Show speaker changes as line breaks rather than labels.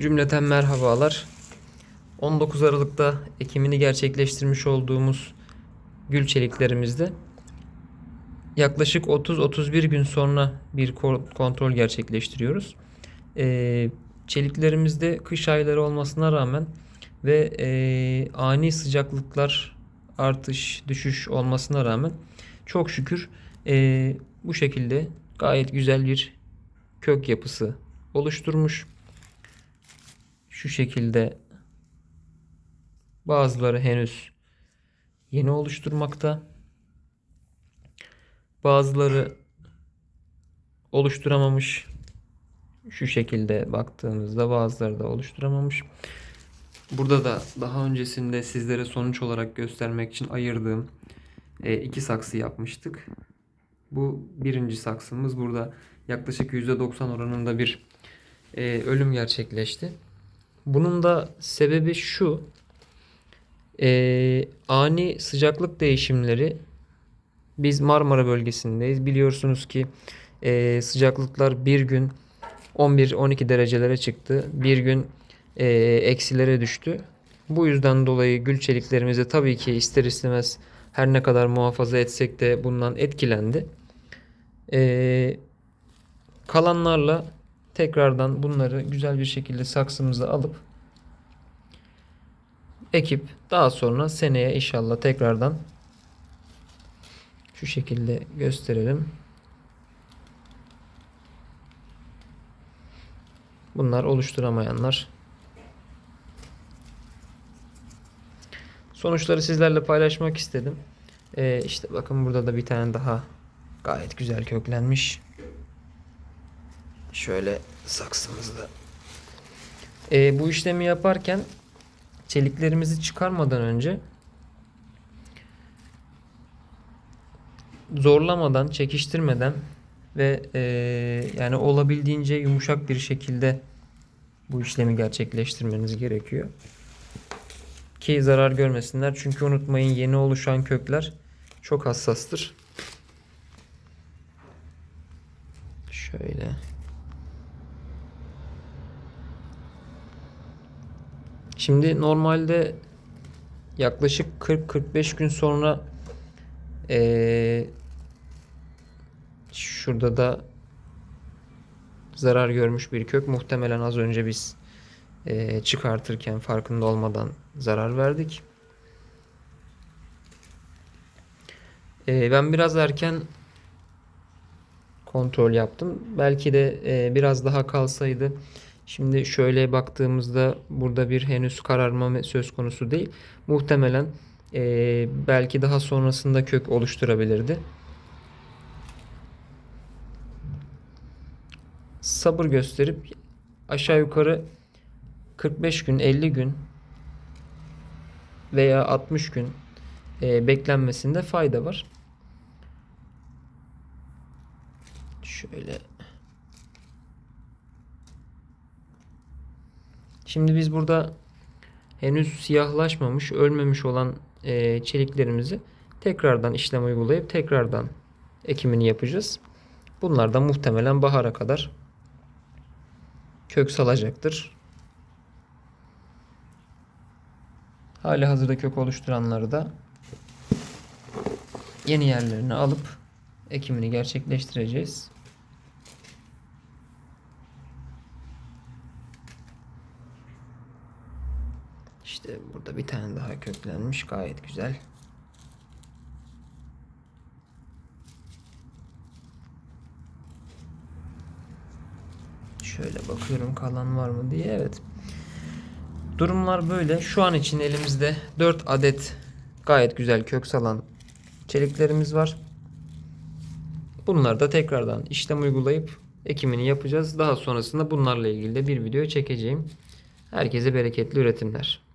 Cümleten merhabalar. 19 Aralık'ta ekimini gerçekleştirmiş olduğumuz gül çeliklerimizde yaklaşık 30-31 gün sonra bir ko- kontrol gerçekleştiriyoruz. Ee, çeliklerimizde kış ayları olmasına rağmen ve e, ani sıcaklıklar artış düşüş olmasına rağmen çok şükür e, bu şekilde gayet güzel bir kök yapısı oluşturmuş. Şu şekilde bazıları henüz yeni oluşturmakta. Bazıları oluşturamamış. Şu şekilde baktığımızda bazıları da oluşturamamış. Burada da daha öncesinde sizlere sonuç olarak göstermek için ayırdığım e, iki saksı yapmıştık. Bu birinci saksımız. Burada yaklaşık %90 oranında bir e, ölüm gerçekleşti. Bunun da sebebi şu. e, ani sıcaklık değişimleri biz Marmara bölgesindeyiz. Biliyorsunuz ki e, sıcaklıklar bir gün 11-12 derecelere çıktı. Bir gün e, eksilere düştü. Bu yüzden dolayı gül çeliklerimizi tabii ki ister istemez her ne kadar muhafaza etsek de bundan etkilendi. E, kalanlarla tekrardan bunları güzel bir şekilde saksımıza alıp ekip daha sonra seneye inşallah tekrardan şu şekilde gösterelim. Bunlar oluşturamayanlar. Sonuçları sizlerle paylaşmak istedim. Ee, işte bakın burada da bir tane daha gayet güzel köklenmiş. Şöyle saksımızda. Ee, bu işlemi yaparken çeliklerimizi çıkarmadan önce zorlamadan, çekiştirmeden ve e, yani olabildiğince yumuşak bir şekilde bu işlemi gerçekleştirmeniz gerekiyor. Ki zarar görmesinler. Çünkü unutmayın yeni oluşan kökler çok hassastır. Şöyle. Şimdi normalde yaklaşık 40-45 gün sonra eee, şurada da zarar görmüş bir kök. Muhtemelen az önce biz eee, çıkartırken farkında olmadan zarar verdik. Eee, ben biraz erken kontrol yaptım. Belki de eee, biraz daha kalsaydı Şimdi şöyle baktığımızda burada bir henüz kararma söz konusu değil. Muhtemelen eee, belki daha sonrasında kök oluşturabilirdi. Sabır gösterip aşağı yukarı 45 gün, 50 gün veya 60 gün eee, beklenmesinde fayda var. Şöyle Şimdi biz burada henüz siyahlaşmamış, ölmemiş olan e, çeliklerimizi tekrardan işlem uygulayıp tekrardan ekimini yapacağız. Bunlar da muhtemelen bahara kadar kök salacaktır. Hali hazırda kök oluşturanları da yeni yerlerine alıp ekimini gerçekleştireceğiz. İşte burada bir tane daha köklenmiş. Gayet güzel. Şöyle bakıyorum kalan var mı diye. Evet. Durumlar böyle. Şu an için elimizde 4 adet gayet güzel kök salan çeliklerimiz var. Bunlar da tekrardan işlem uygulayıp ekimini yapacağız. Daha sonrasında bunlarla ilgili de bir video çekeceğim. Herkese bereketli üretimler.